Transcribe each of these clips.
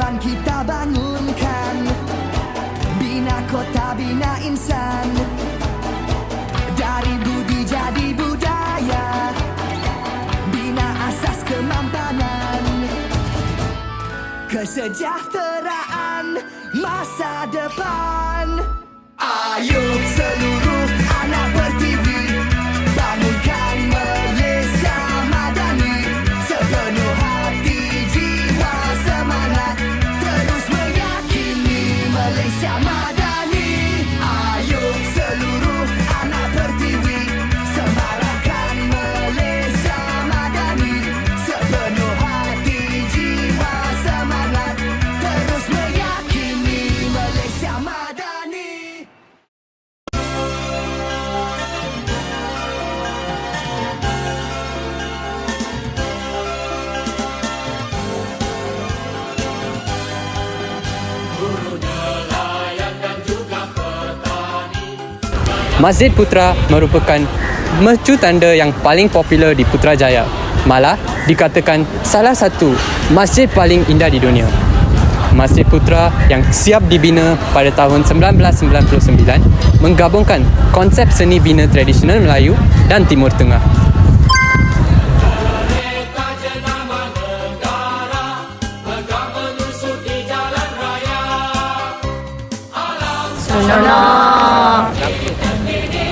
peradaban kita bangunkan. Bina kota, bina insan. Dari budi jadi budaya. Bina asas kemampanan Kesejahteraan masa depan. Ayuh seluruh anak bertivi Masjid Putra merupakan mercu tanda yang paling popular di Putrajaya. Malah dikatakan salah satu masjid paling indah di dunia. Masjid Putra yang siap dibina pada tahun 1999 menggabungkan konsep seni bina tradisional Melayu dan Timur Tengah.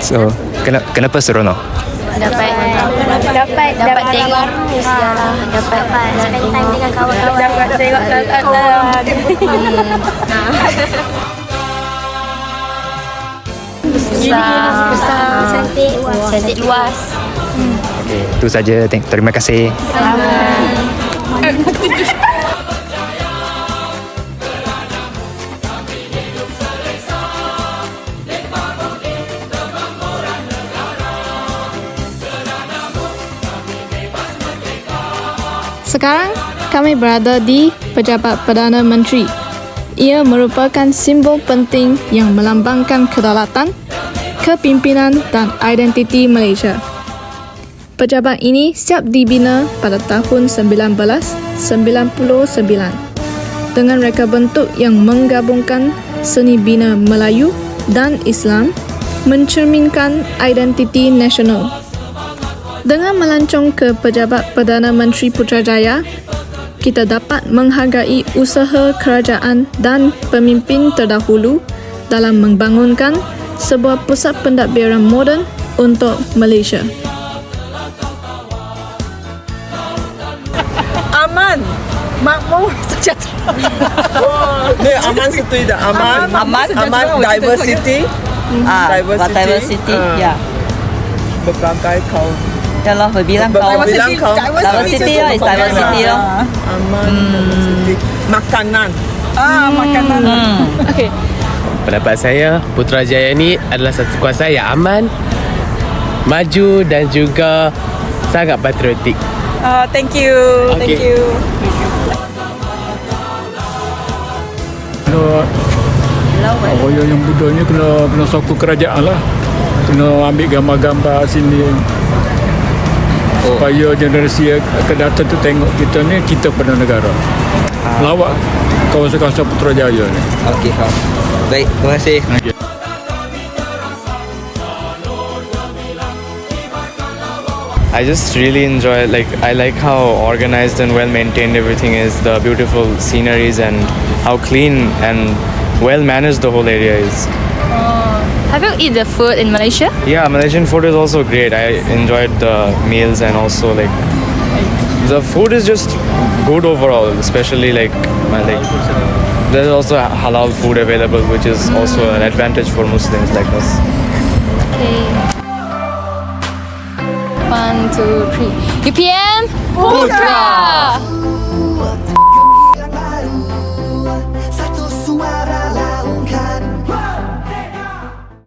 So, kenapa, kenapa seronok? dapat dapat dapat tengok sejarah dapat spend time dengan kawan-kawan. dapat tengok kawan besar besar cantik. Cantik luas. Okay, itu saja. Thank- Terima kasih. Sekarang kami berada di Pejabat Perdana Menteri. Ia merupakan simbol penting yang melambangkan kedaulatan, kepimpinan dan identiti Malaysia. Pejabat ini siap dibina pada tahun 1999 dengan reka bentuk yang menggabungkan seni bina Melayu dan Islam mencerminkan identiti nasional. Dengan melancong ke Pejabat Perdana Menteri Putrajaya, kita dapat menghargai usaha kerajaan dan pemimpin terdahulu dalam membangunkan sebuah pusat pentadbiran moden untuk Malaysia. aman makmur sejahtera Ni aman situ ida aman Aman, aman sejahtera. diversity ah, Diversity. diversity Ah. ya berbagai kaum ya lah berbilang Ber- kaum berbilang kaum diversity lah is diversity lah aman diversity makanan ah makanan Pendapat saya, Putrajaya ni adalah satu kuasa yang aman, maju dan juga sangat patriotik. Ah, thank you thank Okay. you kena Raya yang Buddha ni kena kena soku kerajaan lah kena ambil gambar-gambar sini supaya generasi akan datang tu tengok kita ni kita pada negara. Lawak kawasan-kawasan Putrajaya ni. Okey, Baik, terima kasih. I just really enjoy like I like how organized and well maintained everything is, the beautiful sceneries and how clean and well managed the whole area is. Have you eaten the food in Malaysia Yeah, Malaysian food is also great. I enjoyed the meals and also like the food is just good overall, especially like my like there's also halal food available which is also an advantage for Muslims like us. Okay. one two three UPM Putra